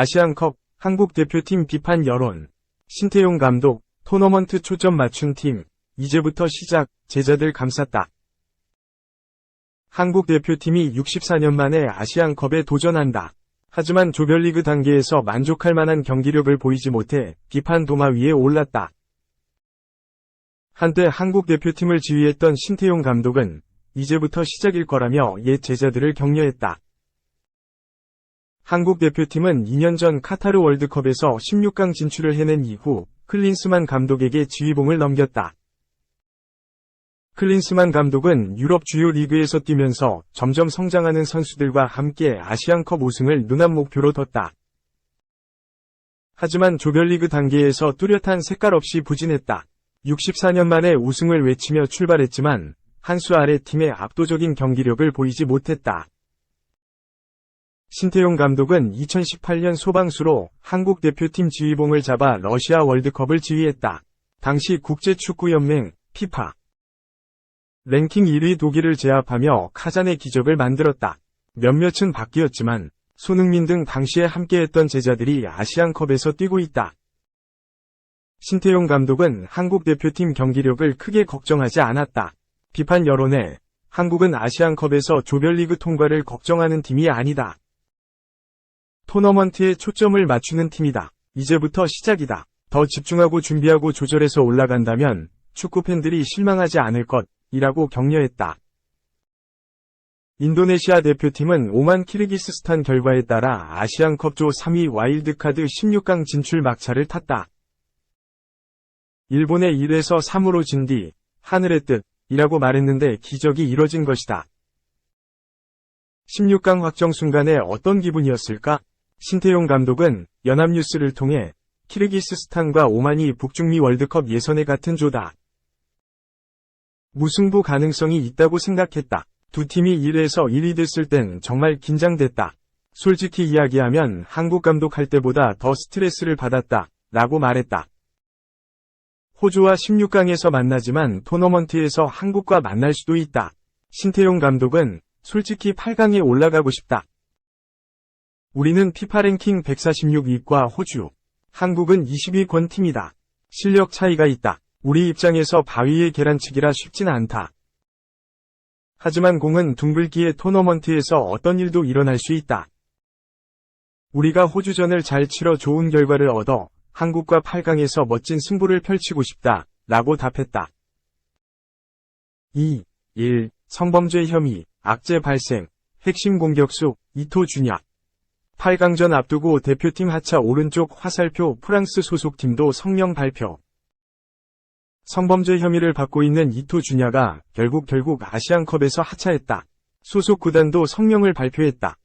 아시안컵 한국 대표팀 비판 여론. 신태용 감독, 토너먼트 초점 맞춘 팀. 이제부터 시작, 제자들 감쌌다. 한국 대표팀이 64년 만에 아시안컵에 도전한다. 하지만 조별리그 단계에서 만족할 만한 경기력을 보이지 못해 비판 도마 위에 올랐다. 한때 한국 대표팀을 지휘했던 신태용 감독은 이제부터 시작일 거라며 옛 제자들을 격려했다. 한국 대표팀은 2년 전 카타르 월드컵에서 16강 진출을 해낸 이후 클린스만 감독에게 지휘봉을 넘겼다. 클린스만 감독은 유럽 주요 리그에서 뛰면서 점점 성장하는 선수들과 함께 아시안컵 우승을 눈앞 목표로 뒀다. 하지만 조별리그 단계에서 뚜렷한 색깔 없이 부진했다. 64년 만에 우승을 외치며 출발했지만 한 수 아래 팀의 압도적인 경기력을 보이지 못했다. 신태용 감독은 2018년 소방수로 한국 대표팀 지휘봉을 잡아 러시아 월드컵을 지휘했다. 당시 국제축구연맹 피파 랭킹 1위 독일을 제압하며 카잔의 기적을 만들었다. 몇몇은 바뀌었지만 손흥민 등 당시에 함께했던 제자들이 아시안컵에서 뛰고 있다. 신태용 감독은 한국 대표팀 경기력을 크게 걱정하지 않았다. 비판 여론에 한국은 아시안컵에서 조별리그 통과를 걱정하는 팀이 아니다. 토너먼트에 초점을 맞추는 팀이다. 이제부터 시작이다. 더 집중하고 준비하고 조절해서 올라간다면 축구 팬들이 실망하지 않을 것, 이라고 격려했다. 인도네시아 대표팀은 오만 키르기스스탄 결과에 따라 아시안컵 조 3위 와일드카드 16강 진출 막차를 탔다. 일본의 1에서 3으로 진 뒤 하늘의 뜻 이라고 말했는데 기적이 이뤄진 것이다. 16강 확정 순간에 어떤 기분이었을까? 신태용 감독은 연합뉴스를 통해 키르기스스탄과 오만이 북중미 월드컵 예선에 같은 조다. 무승부 가능성이 있다고 생각했다. 두 팀이 1에서 1위 됐을 땐 정말 긴장됐다. 솔직히 이야기하면 한국 감독 할 때보다 더 스트레스를 받았다. 라고 말했다. 호주와 16강에서 만나지만 토너먼트에서 한국과 만날 수도 있다. 신태용 감독은 솔직히 8강에 올라가고 싶다. 우리는 피파 랭킹 146위과 호주, 한국은 20위권 팀이다. 실력 차이가 있다. 우리 입장에서 바위의 계란치기라 쉽진 않다. 하지만 공은 둥글기에 토너먼트에서 어떤 일도 일어날 수 있다. 우리가 호주전을 잘 치러 좋은 결과를 얻어 한국과 8강에서 멋진 승부를 펼치고 싶다. 라고 답했다. 2. 1. 성범죄 혐의, 악재 발생, 핵심 공격수, 이토 준야. 8강전 앞두고 대표팀 하차 오른쪽 화살표 프랑스 소속팀도 성명 발표. 성범죄 혐의를 받고 있는 이토 준야가 결국 결국 아시안컵에서 하차했다. 소속 구단도 성명을 발표했다.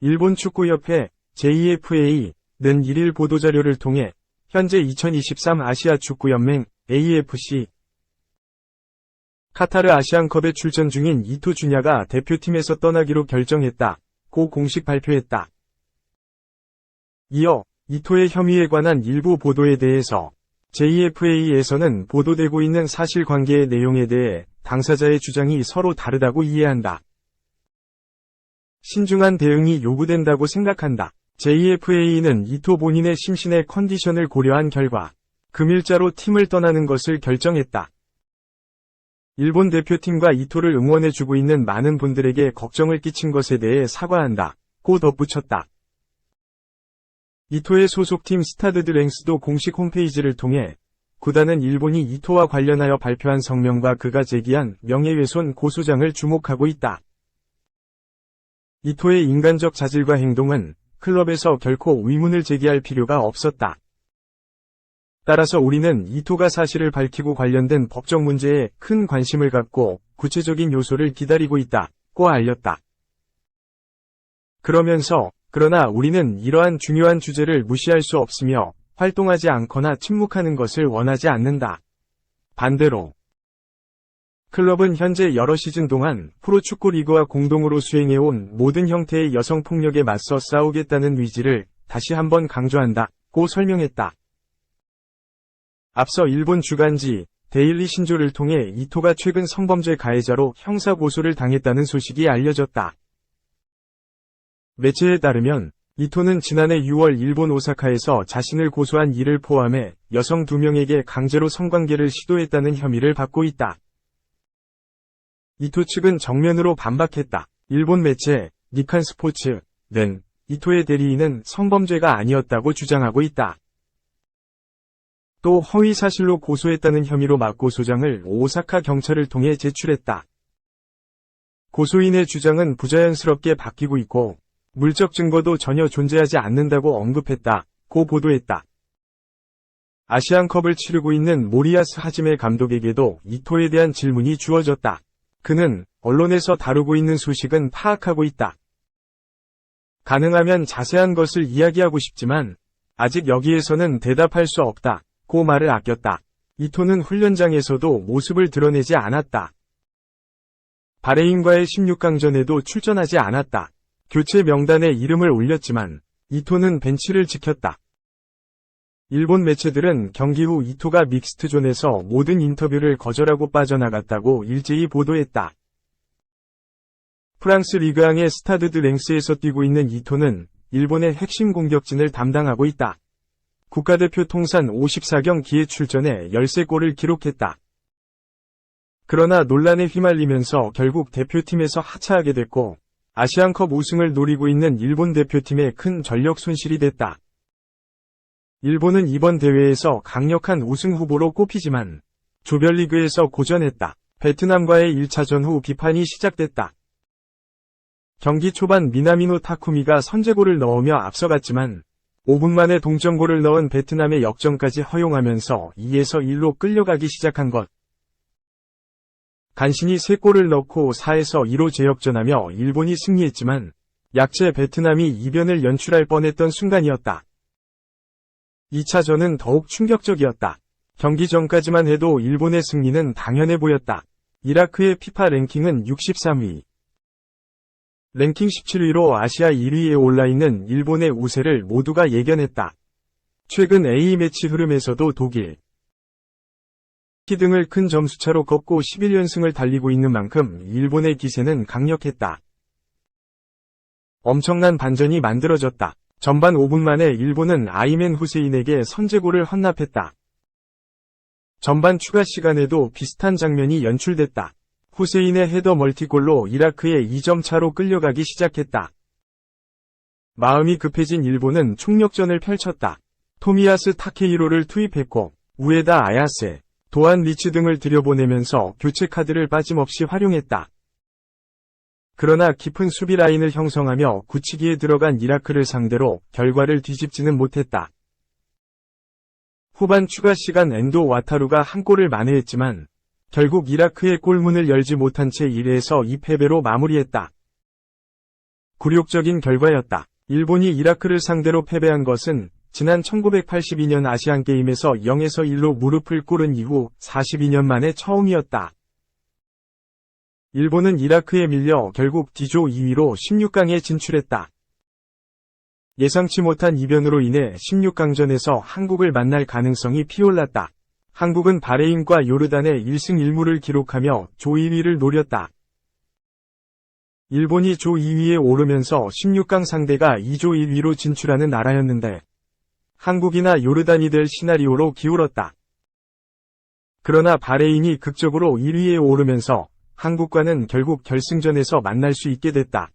일본 축구협회 JFA 는 1일 보도자료를 통해 현재 2023 아시아 축구연맹 AFC 카타르 아시안컵에 출전 중인 이토 준야가 대표팀에서 떠나기로 결정했다. 고 공식 발표했다. 이어 이토의 혐의에 관한 일부 보도에 대해서 JFA에서는 보도되고 있는 사실관계의 내용에 대해 당사자의 주장이 서로 다르다고 이해한다. 신중한 대응이 요구된다고 생각한다. JFA는 이토 본인의 심신의 컨디션을 고려한 결과 금일자로 팀을 떠나는 것을 결정했다. 일본 대표팀과 이토를 응원해주고 있는 많은 분들에게 걱정을 끼친 것에 대해 사과한다. 고 덧붙였다. 이토의 소속팀 스타드드 랭스도 공식 홈페이지를 통해 구단은 일본이 이토와 관련하여 발표한 성명과 그가 제기한 명예훼손 고소장을 주목하고 있다. 이토의 인간적 자질과 행동은 클럽에서 결코 의문을 제기할 필요가 없었다. 따라서 우리는 이토가 사실을 밝히고 관련된 법적 문제에 큰 관심을 갖고 구체적인 요소를 기다리고 있다고 알렸다. 그러면서 그러나 우리는 이러한 중요한 주제를 무시할 수 없으며 활동하지 않거나 침묵하는 것을 원하지 않는다. 반대로 클럽은 현재 여러 시즌 동안 프로축구 리그와 공동으로 수행해온 모든 형태의 여성 폭력에 맞서 싸우겠다는 의지를 다시 한번 강조한다. 고 설명했다. 앞서 일본 주간지 데일리 신조를 통해 이토가 최근 성범죄 가해자로 형사 고소를 당했다는 소식이 알려졌다. 매체에 따르면 이토는 지난해 6월 일본 오사카에서 자신을 고소한 이를 포함해 여성 2명에게 강제로 성관계를 시도했다는 혐의를 받고 있다. 이토 측은 정면으로 반박했다. 일본 매체 니칸 스포츠는 이토의 대리인은 성범죄가 아니었다고 주장하고 있다. 또 허위 사실로 고소했다는 혐의로 맞고소장을 오사카 경찰을 통해 제출했다. 고소인의 주장은 부자연스럽게 바뀌고 있고 물적 증거도 전혀 존재하지 않는다고 언급했다. 고 보도했다. 아시안컵을 치르고 있는 모리아스 하지메 감독에게도 이토에 대한 질문이 주어졌다. 그는 언론에서 다루고 있는 소식은 파악하고 있다. 가능하면 자세한 것을 이야기하고 싶지만 아직 여기에서는 대답할 수 없다. 고 말을 아꼈다. 이토는 훈련장에서도 모습을 드러내지 않았다. 바레인과의 16강전에도 출전하지 않았다. 교체 명단에 이름을 올렸지만 이토는 벤치를 지켰다. 일본 매체들은 경기 후 이토가 믹스트존에서 모든 인터뷰를 거절하고 빠져나갔다고 일제히 보도했다. 프랑스 리그앙의 스타드드 랭스에서 뛰고 있는 이토는 일본의 핵심 공격진을 담당하고 있다. 국가대표 통산 54경기에 출전해 13골을 기록했다. 그러나 논란에 휘말리면서 결국 대표팀에서 하차하게 됐고 아시안컵 우승을 노리고 있는 일본 대표팀에 큰 전력 손실이 됐다. 일본은 이번 대회에서 강력한 우승 후보로 꼽히지만 조별리그에서 고전했다. 베트남과의 1차전 후 비판이 시작됐다. 경기 초반 미나미노 타쿠미가 선제골을 넣으며 앞서갔지만 5분 만에 동점골을 넣은 베트남의 역전까지 허용하면서 2에서 1로 끌려가기 시작한 것. 간신히 3골을 넣고 4에서 2로 재역전하며 일본이 승리했지만 약체 베트남이 이변을 연출할 뻔했던 순간이었다. 2차전은 더욱 충격적이었다. 경기 전까지만 해도 일본의 승리는 당연해 보였다. 이라크의 피파 랭킹은 63위. 랭킹 17위로 아시아 1위에 올라있는 일본의 우세를 모두가 예견했다. 최근 A매치 흐름에서도 독일, 키 등을 큰 점수차로 걷고 11연승을 달리고 있는 만큼 일본의 기세는 강력했다. 엄청난 반전이 만들어졌다. 전반 5분 만에 일본은 아이맨 후세인에게 선제골을 헌납했다. 전반 추가 시간에도 비슷한 장면이 연출됐다. 후세인의 헤더 멀티골로 이라크의 2점 차로 끌려가기 시작했다. 마음이 급해진 일본은 총력전을 펼쳤다. 토미야스 타케이로를 투입했고 우에다 아야세, 도안 리츠 등을 들여보내면서 교체 카드를 빠짐없이 활용했다. 그러나 깊은 수비 라인을 형성하며 굳히기에 들어간 이라크를 상대로 결과를 뒤집지는 못했다. 후반 추가 시간 엔도 와타루가 한 골을 만회했지만 결국 이라크의 골문을 열지 못한 채 1에서 2패배로 마무리했다. 굴욕적인 결과였다. 일본이 이라크를 상대로 패배한 것은 지난 1982년 아시안게임에서 0에서 1로 무릎을 꿇은 이후 42년 만에 처음이었다. 일본은 이라크에 밀려 결국 D조 2위로 16강에 진출했다. 예상치 못한 이변으로 인해 16강전에서 한국을 만날 가능성이 피올랐다. 한국은 바레인과 요르단의 1승 1무를 기록하며 조 2위를 노렸다. 일본이 조 2위에 오르면서 16강 상대가 2조 1위로 진출하는 나라였는데 한국이나 요르단이 될 시나리오로 기울었다. 그러나 바레인이 극적으로 1위에 오르면서 한국과는 결국 결승전에서 만날 수 있게 됐다.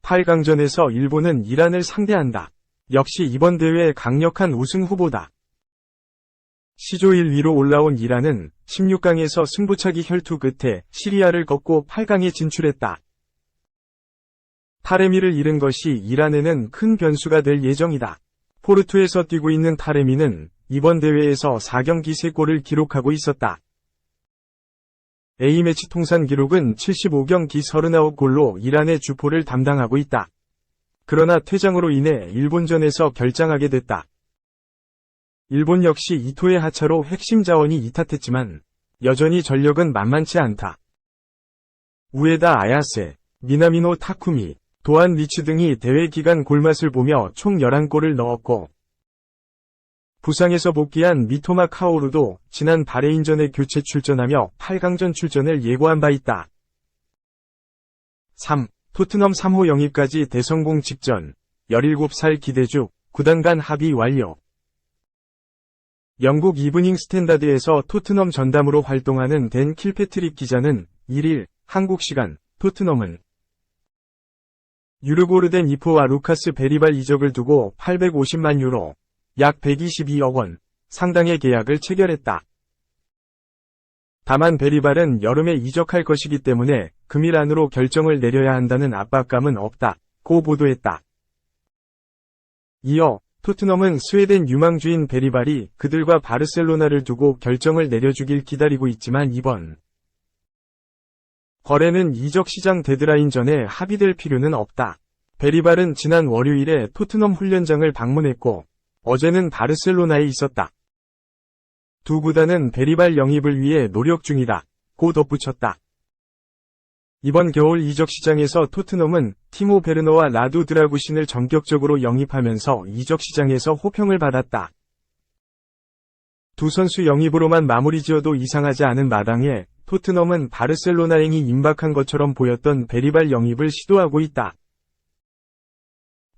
8강전에서 일본은 이란을 상대한다. 역시 이번 대회 강력한 우승 후보다. 시조 1위로 올라온 이란은 16강에서 승부차기 혈투 끝에 시리아를 꺾고 8강에 진출했다. 타레미를 잃은 것이 이란에는 큰 변수가 될 예정이다. 포르투에서 뛰고 있는 타레미는 이번 대회에서 4경기 3골을 기록하고 있었다. A매치 통산 기록은 75경기 39골로 이란의 주포를 담당하고 있다. 그러나 퇴장으로 인해 일본전에서 결장하게 됐다. 일본 역시 이토의 하차로 핵심 자원이 이탓했지만 여전히 전력은 만만치 않다. 우에다 아야세, 미나미노 타쿠미, 도안 리츠 등이 대회 기간 골맛을 보며 총 11골을 넣었고 부상에서 복귀한 미토마 카오루도 지난 바레인전에 교체 출전하며 8강전 출전을 예고한 바 있다. 3. 토트넘 3호 영입까지 대성공 직전 17살 기대주 구단 간 합의 완료. 영국 이브닝 스탠다드에서 토트넘 전담으로 활동하는 댄 킬패트릭 기자는 1일 한국 시간 토트넘은 유르고르덴 이포와 루카스 베리발 이적을 두고 850만 유로, 약 122억 원 상당의 계약을 체결했다. 다만 베리발은 여름에 이적할 것이기 때문에 금일 안으로 결정을 내려야 한다는 압박감은 없다. 고 보도했다. 이어 토트넘은 스웨덴 유망주인 베리발이 그들과 바르셀로나를 두고 결정을 내려주길 기다리고 있지만 이번 거래는 이적 시장 데드라인 전에 합의될 필요는 없다. 베리발은 지난 월요일에 토트넘 훈련장을 방문했고 어제는 바르셀로나에 있었다. 두 구단은 베리발 영입을 위해 노력 중이다. 고 덧붙였다. 이번 겨울 이적 시장에서 토트넘은 티모 베르너와 라두 드라구신을 전격적으로 영입하면서 이적 시장에서 호평을 받았다. 두 선수 영입으로만 마무리 지어도 이상하지 않은 마당에 토트넘은 바르셀로나행이 임박한 것처럼 보였던 베리발 영입을 시도하고 있다.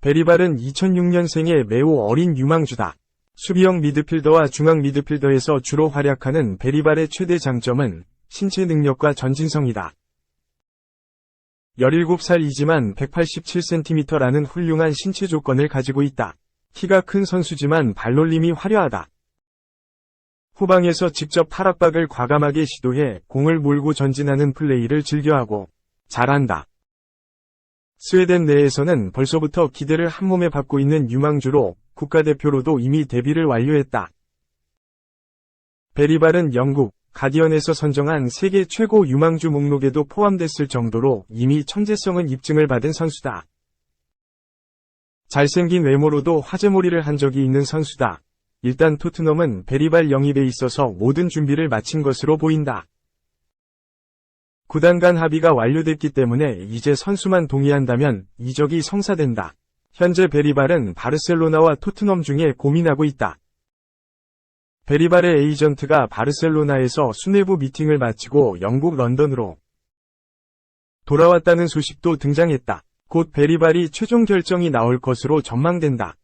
베리발은 2006년생의 매우 어린 유망주다. 수비형 미드필더와 중앙 미드필더에서 주로 활약하는 베리발의 최대 장점은 신체 능력과 전진성이다. 17살이지만 187cm라는 훌륭한 신체 조건을 가지고 있다. 키가 큰 선수지만 발놀림이 화려하다. 후방에서 직접 탈압박을 과감하게 시도해 공을 몰고 전진하는 플레이를 즐겨하고 잘한다. 스웨덴 내에서는 벌써부터 기대를 한몸에 받고 있는 유망주로 국가대표로도 이미 데뷔를 완료했다. 베리발은 영국, 가디언에서 선정한 세계 최고 유망주 목록에도 포함됐을 정도로 이미 천재성은 입증을 받은 선수다. 잘생긴 외모로도 화제몰이를 한 적이 있는 선수다. 일단 토트넘은 베리발 영입에 있어서 모든 준비를 마친 것으로 보인다. 구단 간 합의가 완료됐기 때문에 이제 선수만 동의한다면 이적이 성사된다. 현재 베리발은 바르셀로나와 토트넘 중에 고민하고 있다. 베리발의 에이전트가 바르셀로나에서 수뇌부 미팅을 마치고 영국 런던으로 돌아왔다는 소식도 등장했다. 곧 베리발이 최종 결정이 나올 것으로 전망된다.